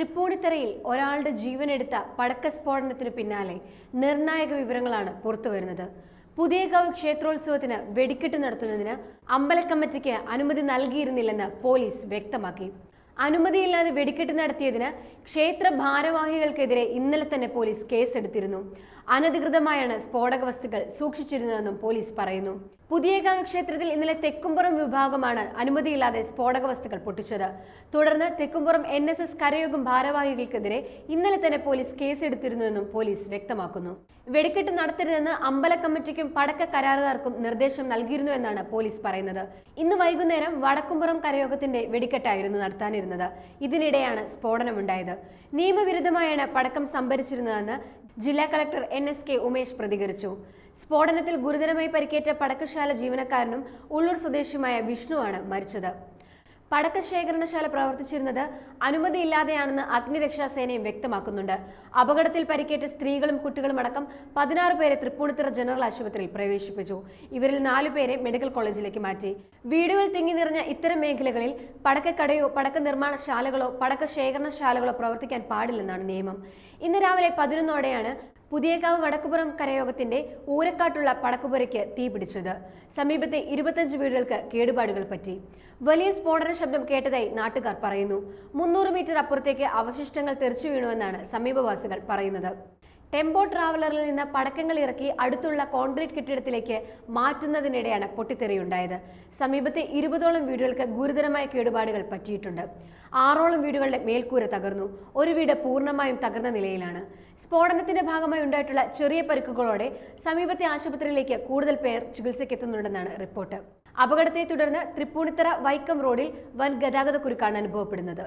തൃപ്പൂണിത്തറയിൽ ഒരാളുടെ ജീവനെടുത്ത പടക്ക സ്ഫോടനത്തിന് പിന്നാലെ നിർണായക വിവരങ്ങളാണ് പുറത്തുവരുന്നത് പുതിയകാവ് ക്ഷേത്രോത്സവത്തിന് വെടിക്കെട്ട് നടത്തുന്നതിന് അമ്പലക്കമ്മിറ്റിക്ക് അനുമതി നൽകിയിരുന്നില്ലെന്ന് പോലീസ് വ്യക്തമാക്കി. അനുമതിയില്ലാതെ വെടിക്കെട്ട് നടത്തിയതിന് ക്ഷേത്ര ഭാരവാഹികൾക്കെതിരെ ഇന്നലെ തന്നെ പോലീസ് കേസെടുത്തിരുന്നു. അനധികൃതമായാണ് സ്ഫോടക വസ്തുക്കൾ സൂക്ഷിച്ചിരുന്നതെന്നും പോലീസ് പറയുന്നു. പുതിയകാവ് ക്ഷേത്രത്തിൽ ഇന്നലെ തെക്കുംപുറം വിഭാഗമാണ് അനുമതിയില്ലാതെ സ്ഫോടക വസ്തുക്കൾ പൊട്ടിച്ചത്. തുടർന്ന് തെക്കുംപുറം എൻ എസ് എസ് കരയോഗം ഭാരവാഹികൾക്കെതിരെ ഇന്നലെ തന്നെ പോലീസ് കേസെടുത്തിരുന്നുവെന്നും പോലീസ് വ്യക്തമാക്കുന്നു. വെടിക്കെട്ട് നടത്തരുതെന്ന് അമ്പല കമ്മിറ്റിക്കും പടക്ക കരാറുകാർക്കും നിർദ്ദേശം നൽകിയിരുന്നുവെന്നാണ് പോലീസ് പറയുന്നത്. ഇന്ന് വൈകുന്നേരം വടക്കുംപുറം കരയോഗത്തിന്റെ വെടിക്കെട്ടായിരുന്നു നടത്താനിരുന്നത്. ഇതിനിടെയാണ് സ്ഫോടനമുണ്ടായത്. നിയമവിരുദ്ധമായാണ് പടക്കം സംഭരിച്ചിരുന്നതെന്ന് ജില്ലാ collector N S K Umesh പ്രതികരിച്ചു. സ്ഫോടനത്തിൽ ഗുരുതരമായി പരിക്കേറ്റ പടക്കശാല ജീവനക്കാരനും ഉള്ളൂർ സ്വദേശിയുമായ വിഷ്ണുവാണ് മരിച്ചത്. പടക്ക ശേഖരണശാല പ്രവർത്തിച്ചിരുന്നത് അനുമതിയില്ലാതെയാണെന്ന് അഗ്നിരക്ഷാസേനയും വ്യക്തമാക്കുന്നുണ്ട്. അപകടത്തിൽ പരിക്കേറ്റ സ്ത്രീകളും കുട്ടികളും അടക്കം പതിനാറ് പേരെ തൃപ്പൂണിത്തുറ ജനറൽ ആശുപത്രിയിൽ പ്രവേശിപ്പിച്ചു. ഇവരിൽ നാലു പേരെ മെഡിക്കൽ കോളേജിലേക്ക് മാറ്റി. വീടുകൾ തിങ്ങി നിറഞ്ഞ ഇത്തരം മേഖലകളിൽ പടക്കക്കടയോ പടക്ക നിർമ്മാണശാലകളോ പടക്ക ശേഖരണശാലകളോ പ്രവർത്തിക്കാൻ പാടില്ലെന്നാണ് നിയമം. ഇന്ന് രാവിലെ പതിനൊന്നോടെയാണ് പുതിയകാവ് വടക്കുപുറം കരയോഗത്തിന്റെ ഊരക്കാട്ടുള്ള പടക്കുപുരയ്ക്ക് തീപിടിച്ചത് സമീപത്തെ ഇരുപത്തഞ്ച് വീടുകൾക്ക് കേടുപാടുകൾ പറ്റി. വലിയ സ്ഫോടന ശബ്ദം കേട്ടതായി നാട്ടുകാർ പറയുന്നു. മുന്നൂറ് മീറ്റർ അപ്പുറത്തേക്ക് അവശിഷ്ടങ്ങൾ തെറിച്ചു വീണുവെന്നാണ് സമീപവാസികൾ പറയുന്നത്. ടെമ്പോ ട്രാവലറിൽ നിന്ന് പടക്കങ്ങൾ ഇറക്കി അടുത്തുള്ള കോൺക്രീറ്റ് കെട്ടിടത്തിലേക്ക് മാറ്റുന്നതിനിടെയാണ് പൊട്ടിത്തെറിയുണ്ടായത്. സമീപത്തെ ഇരുപതോളം വീടുകൾക്ക് ഗുരുതരമായ കേടുപാടുകൾ പറ്റിയിട്ടുണ്ട്. ആറോളം വീടുകളുടെ മേൽക്കൂര തകർന്നു. ഒരു വീട് പൂർണമായും തകർന്ന നിലയിലാണ്. സ്ഫോടനത്തിന്റെ ഭാഗമായി ഉണ്ടായിട്ടുള്ള ചെറിയ പരിക്കുകളോടെ സമീപത്തെ ആശുപത്രിയിലേക്ക് കൂടുതൽ പേർ ചികിത്സയ്ക്ക് എത്തുന്നുണ്ടെന്നാണ് റിപ്പോർട്ട്. അപകടത്തെ തുടർന്ന് തൃപ്പൂണിത്തറ വൈക്കം റോഡിൽ വൻ ഗതാഗത കുരുക്കാണ് അനുഭവപ്പെടുന്നത്.